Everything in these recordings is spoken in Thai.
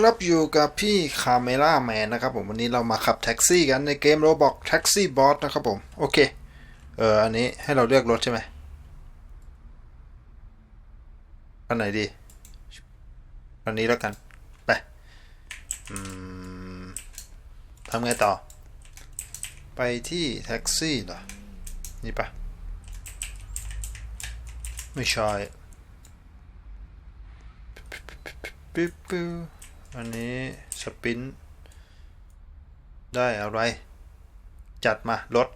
ครับอยู่กับพี่คาเมล่าแมนนะครับผมวันนี้เรามาขับแท็กซี่กันในเกมโรบอกแท็กซี่บอสนะครับผม โอเค เอออันนี้ให้เราเลือกรถใช่ไหมอันไหนดีอันนี้แล้วกัน ไปทำไงต่อ ไปที่แท็กซี่เหรอ นี่ปะไม่ใช่ปิ๊บปิ๊บ อันนี้สปินได้อะไร จัดมารถ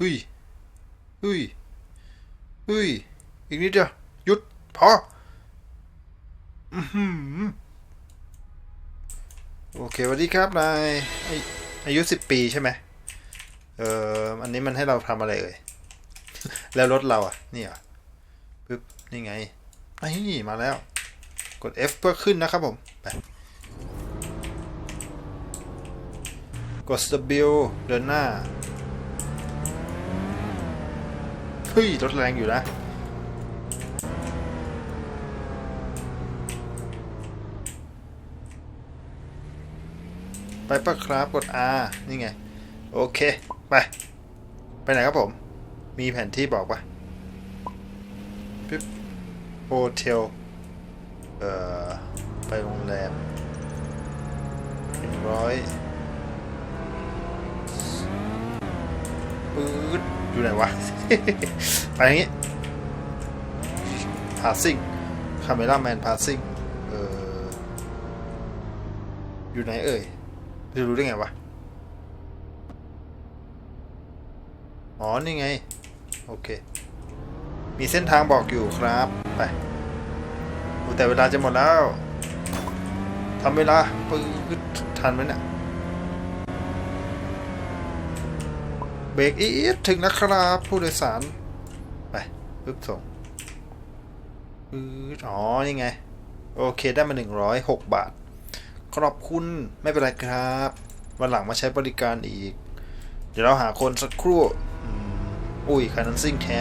อุ้ยอุ้ยอุ้ยอีกนิดเดียวหยุดพออือหือโอเคสวัสดีครับนายอายุสิบปีใช่ไหมเอ่ออันนี้มันให้เราทำอะไรเอ่ยแล้วรถเราอะนี่อะปึ๊บนี่ไงนี่มาแล้ว กด F เพื่อขึ้นนะครับผมไปกด W เดินหน้าเฮ้ยรถแรงอยู่นะไปปะครับกด R นี่ไง โอเค ไป ไปไหนครับผม มีแผนที่บอกปะปิ๊บโฮเทล เอ่อ ไปโรงแรมหนึ่งร้อยปื๊ดอยู่ไหนวะ ไปอย่างงี้ passing คาเมล่าแมน passing เอ่ออยู่ไหนเอ่ยจะรู้ได้ไงวะ อ๋อ นี่ไง โอเค มีเส้นทางบอกอยู่ครับ ไปโอ้ แต่เวลาจะหมดแล้วทำเวลาปื๊ดทันไหมเนี่ยเบรกอีดถึงนะครับ ผู้โดยสาร ไปปึ๊บส่งอ๋อ นี่ไง โอเคได้มา 106 บาท ขอบคุณไม่เป็นไรครับ วันหลังมาใช้บริการอีก เดี๋ยวเราหาคนสักครู่อุ้ยคันนั้นซิ่งแท้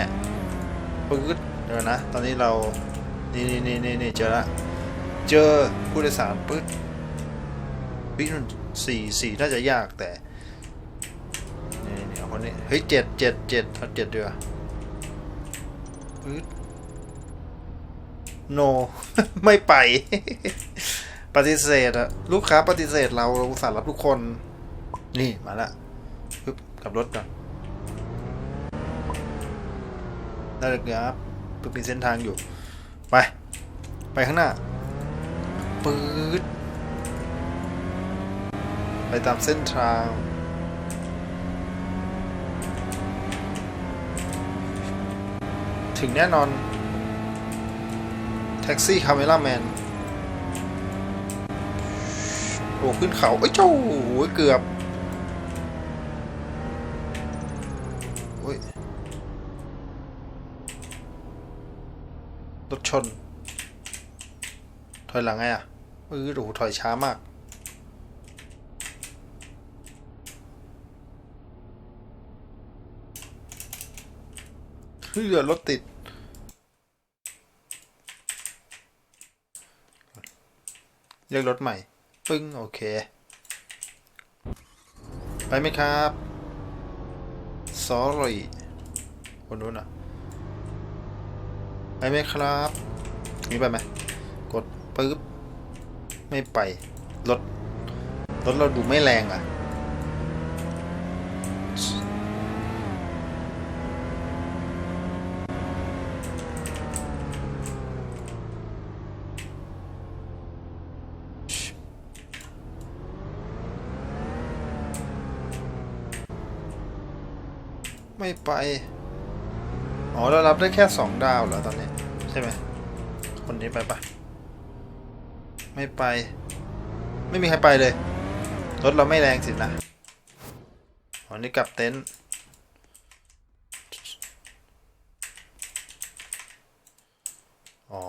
ปื๊ดเดี๋ยวนะ ตอนนี้เรา นี่นี่นี่นี่นี่เจอละเจอผู้โดยสารปึ๊ดวิมันสี่สี่น่าจะยากแต่นี่นี่เอาคนนี้เฮ้ยเจ็ดเจ็ดเจ็ดเอาเจ็ดเดียวาปึ๊ด no ไม่ไป ปฏิเสธอะลูกค้าปฏิเสธเราเราสาห์รับทุกคน นี่มาละปึ๊บกลับรถก่อนได้เลยครับปึ๊บมีเส้นทางอยู่ ไป ไปข้างหน้า ปื๊ด ไปตามเส้นทาง ถึงแน่นอน แท็กซี่คาเมล่าแมน โอ้ ขึ้นเขา เอ้ย เจ้าโอ้เกือบโอ้ย รถ ชน ถอยหลังไงอะเออโอ้โหถอยช้ามาก เฮ้ยรถติด เรียกรถใหม่ ปึ้ง โอเค ไปไหมครับ sorry คนนู้นอะ ไปไหมครับนี่ไปไหมกดปึ๊บไม่ไปรถรถเราดูไม่แรงอะไม่ไป อ๋อ เรารับได้แค่สองดาวเหรอ ตอนนี้ ใช่ไหมคนนี้ไปปะไม่ไป ไม่มีใครไปเลย รถเราไม่แรงสินะอ๋อนี่กลับเต็นท์อ๋อ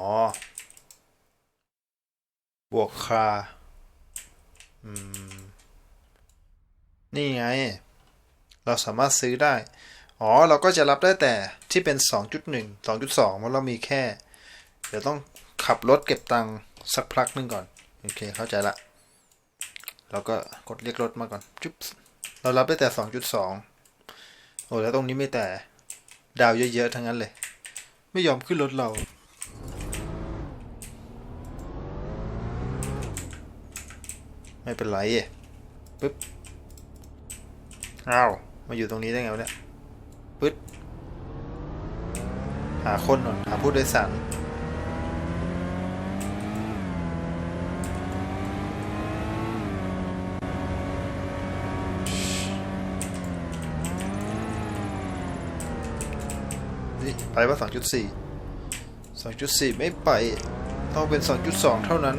บวกคาอืม นี่ไง เราสามารถซื้อได้ อ๋อ เราก็จะรับได้แต่ ที่เป็น 2.1 2.2เพราะเรามีแค่ เดี๋ยวต้องขับรถเก็บตังค์สักพักหนึ่งก่อน โอเคเข้าใจละเราก็กดเรียกรถมาก่อนจุ๊บเรารับได้แต่สองจุดสองโอ้แล้วตรงนี้ไม่แต่ดาวเยอะๆทั้งนั้นเลย ไม่ยอมขึ้นรถเรา ไม่เป็นไรปึ๊บอ้าว มาอยู่ตรงนี้ได้ไงวะเนี่ย ปึ๊ด หาคนก่อนหาผู้โดยสารนี่ไปว่าสองจุดสี่สองจุดสี่ไม่ไป ต้องเป็นสองจุดสองเท่านั้น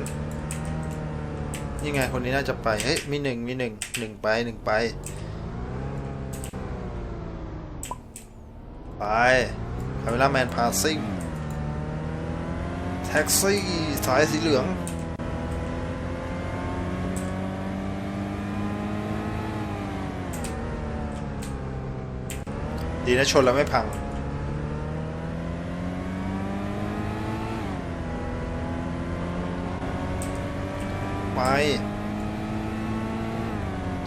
นี่ไงคนนี้น่าจะไป เฮ้ย มีหนึ่งมีหนึ่งหนึ่งไปหนึ่งไป ไป คาเมล่าแมนพาซิ่งแท็กซี่สายสีเหลืองดีนะชนแล้วไม่พัง ไป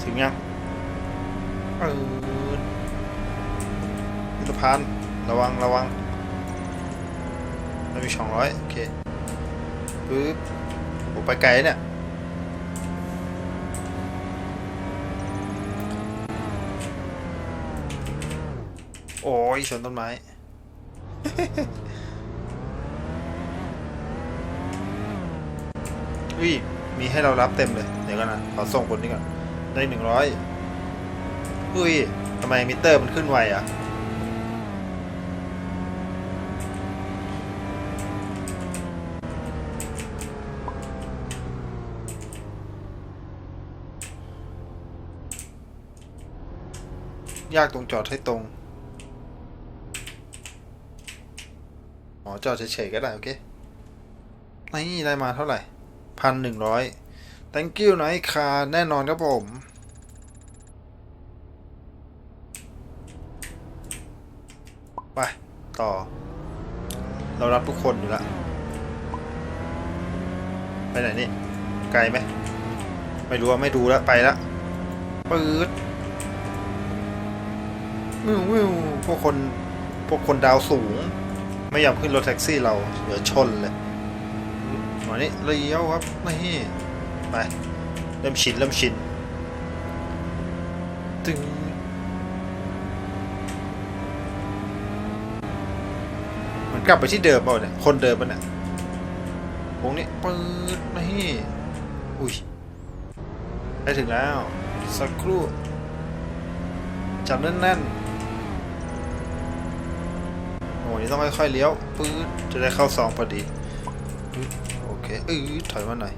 ถึงยังเออสะพาน ระวังระวังเรามีสองร้อยโอเคปึ๊บโอไปไกลเนี่ยโอ้ยชนต้นไม้ อุ้ย มีให้เรารับเต็มเลย เดี๋ยวกันนะขอส่งคนนี้ก่อน ได้หนึ่งร้อยอุ้ยทำไมมิเตอร์มันขึ้นไวอะ ยากตรงจอดให้ตรง อ๋อ จอดเฉยๆก็ได้ โอเค นี่ได้มาเท่าไหร่พันหนึ่งร้อย thank you นะคาแน่นอนครับผม ไป ต่อ เรารับทุกคนอยู่แล้วไปไหนนี่ ไกลไหม ไม่รู้ว่าไม่ดูแล้ว ไปแล้วปื๊ด วิววิวพวกคนพวกคนดาวสูง ไม่อยอมขึ้นรถแท็กซี่เราเดี๋ยวชนเลยมานี่เลี้ยวครับนี่ไปเริ่มชินเริ่มชินตึงมันกลับไปที่เดิมเปล่าเนี่ยคนเดิมมันเนี่ยวงนี้ปืดนี่อุ้ยไปถึงแล้วสักครู่จับแน่นๆ โอ้ต้องค่อยๆเลี้ยวปืดจะได้เข้าซองพอดีโอเคเออถอยมาหน่อย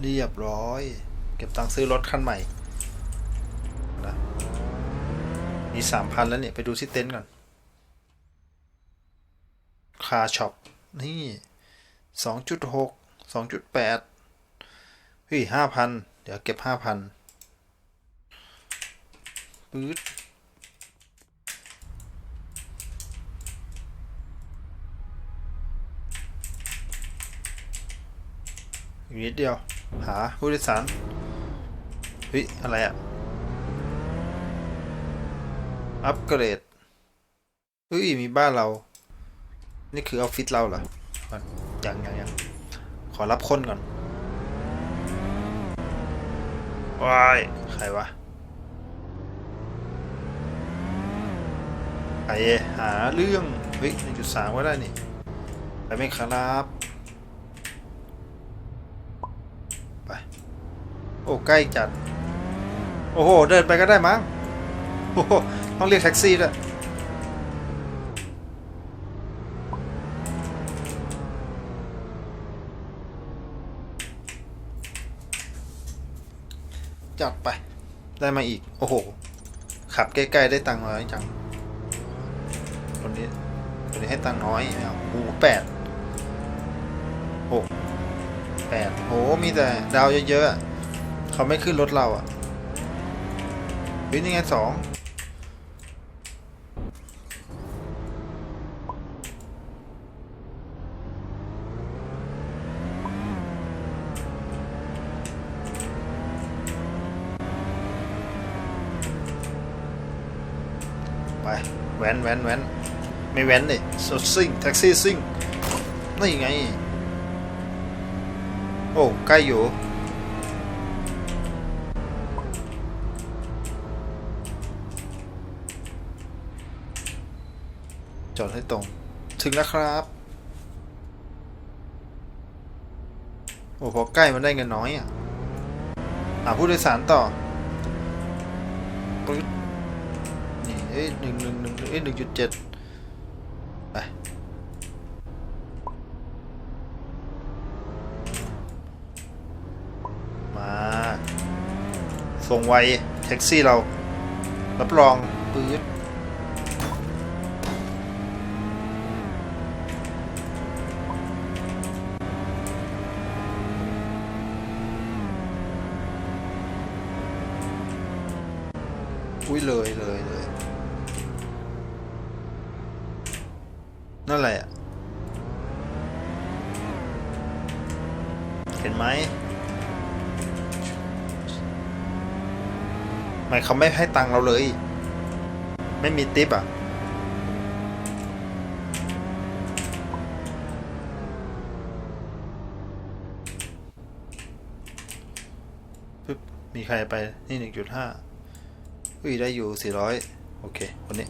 เรียบร้อย เก็บตังค์ซื้อรถคันใหม่นะมีสามพันแล้วเนี่ย ไปดูที่เต็นท์ก่อน คาช็อป นี่สองจุดหกสองจุดแปดเฮ้ยห้าพันเดี๋ยวเก็บห้าพัน ปื๊ดอีกนิดเดียว หาผู้โดยสารเฮ้ย อะไรอะอัปเกรดเฮ้ย มีบ้านเรา นี่คือออฟฟิศเราเหรอยังยังยังขอรับคนก่อนว้าย ใครวะ ใครหาเรื่อง เฮ้ยหนึ่งจุดสามก็ได้นี่ ไปไหมครับ ไป โอ้ ใกล้จัด โอ้โห เดินไปก็ได้มั้งโอ้โห ต้องเรียกแท็กซี่ด้วยจัดไป ได้มาอีก โอ้โห ขับใกล้ ๆ ได้ตังค์น้อยจัง คนนี้คนนี้ให้ตังน้อยไม่เอาโอ้แปดหกแปดโหมีแต่ดาวเยอะๆเขาไม่ขึ้นรถเราอะวิ่งยังไงสอง ไปแว้นแว้นแว้นไม่แว้นเลยสดซิ่งแท็กซี่ซิ่งนี่ไง โอ้ใกล้อยู่จอดให้ตรง ถึงแล้วครับ โอ้พอใกล้มันได้เงินน้อยอะหาผู้โดยสารต่อปึ๊ด อ้ยหนึ่งหนึ่งหนึ่งเอ้ยหนึ่งจุดเจ็ดไปมาส่งไวแท็กซี่เรา รับรองปื๊ดอุ้ยเลยเลยเลย นั่นแหละ เห็นไหมทำไมเขาไม่ให้ตังเราเลย ไม่มีติปอะ ปึ๊บ มีใครไป นี่หนึ่งจุดห้าเฮ้ย ได้อยู่สี่ร้อยโอเค คนนี้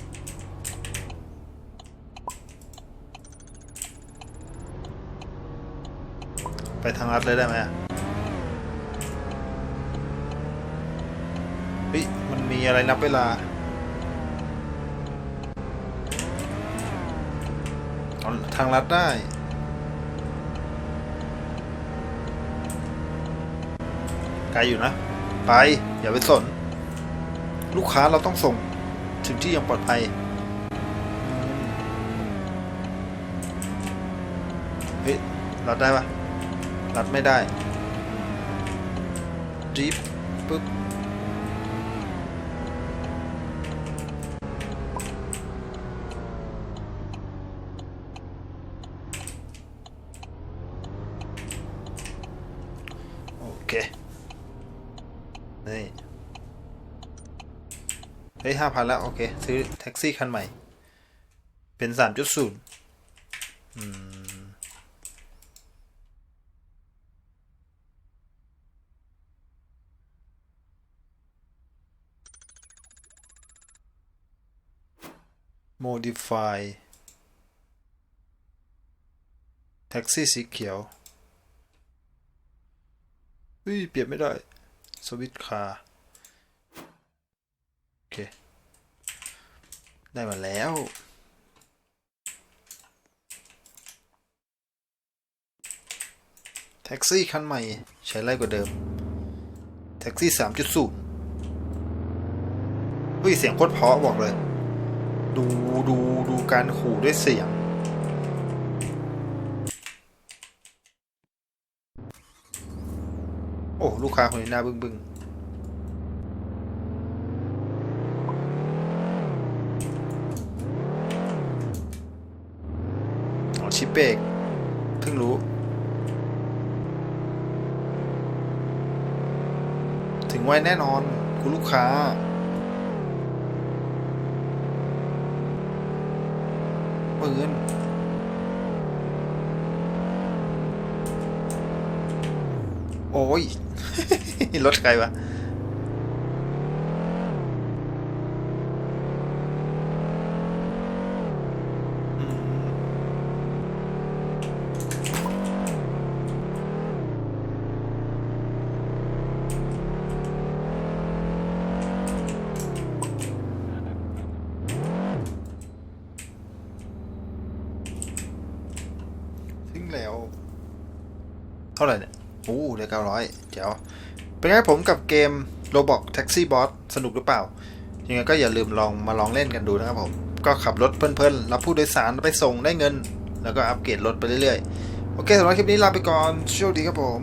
ไปทางรัดเลยได้ไหมอะเฮ้ยมันมีอะไรนับเวลา ทางลัดได้ไกลอยู่นะ ไป อย่าไปสน ลูกค้าเราต้องส่งถึงที่อยังปลอดภัยเฮ้ยรัดได้ปะ รัดไม่ได้จีบปึ๊บโอเค นี่ เฮ้ยห้าพันแล้ว โอเค ซื้อแท็กซี่คันใหม่ เป็นสามจุดศูนย์อืม modify แท็กซี่สีเขียวเฮ้ย เปลี่ยนไม่ได้ สวิตคาร์โอเค ได้มาแล้ว แท็กซี่คันใหม่ ใช้ไล่กว่าเดิม แท็กซี่สามจุดศูนย์เฮ้ย เสียงโคตรเพาะบอกเลย ดูดูดูการขู่ด้วยเสียง โอ้ลูกค้าคนนี้หน้าบึ้งบึ้งอ๋อชิปเบรกเพิ่งรู้ ถึงไว้แน่นอนคุณลูกค้า ปืน โอ้ย รถใครวะ เท่าไหร่เนี่ยโอ้ได้เก้าร้อยเจ๋วเป็นไงผมกับเกม Roblox Taxi Boss สนุกหรือเปล่า ยังไงก็อย่าลืมลองมาลองเล่นกันดูนะครับผม ก็ขับรถเพลินๆ รับผู้โดยสารไปส่งได้เงิน แล้วก็อัปเกรดรถไปเรื่อยๆ โอเคสำหรับคลิปนี้ลาไปก่อน โชคดีครับผม